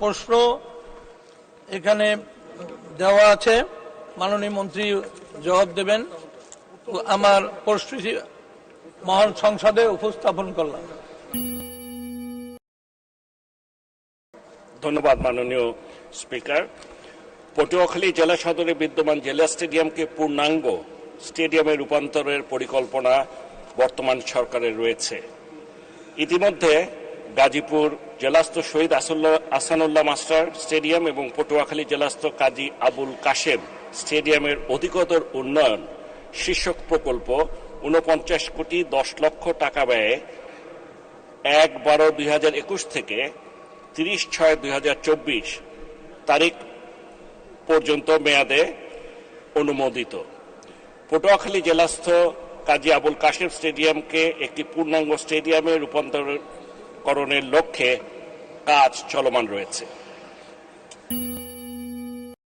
প্রশ্ন এখানে দেওয়া আছে। মাননীয় মন্ত্রী জবাব দেবেন। আমার প্রশ্নটি মহান সংসদে উপস্থাপন করলাম। ধন্যবাদ মাননীয় স্পিকার। পটুয়াখালী জেলা সদরে বিদ্যমান জেলা স্টেডিয়ামকে পূর্ণাঙ্গ স্টেডিয়ামে রূপান্তরের পরিকল্পনা বর্তমান সরকারের রয়েছে। ইতিমধ্যে গাজীপুর জেলাস্থ শহীদ আসানুল্লাহ মাস্টার স্টেডিয়াম এবং পটুয়াখালী জেলাস্থ কাজী আবুল কাশেম স্টেডিয়ামের অধিকতর উন্নয়ন শীর্ষক প্রকল্প উনপঞ্চাশ কোটি দশ লক্ষ টাকা ব্যয়ে এক বারো দুই হাজার একুশ থেকে তিরিশ ছয় দুই হাজার চব্বিশ তারিখ পর্যন্ত মেয়াদে অনুমোদিত। পটুয়াখালী জেলাস্থ কাজী আবুল কাশেম স্টেডিয়ামকে একটি পূর্ণাঙ্গ স্টেডিয়ামে রূপান্তরকরণের লক্ষ্যে কাজ চলমান রয়েছে।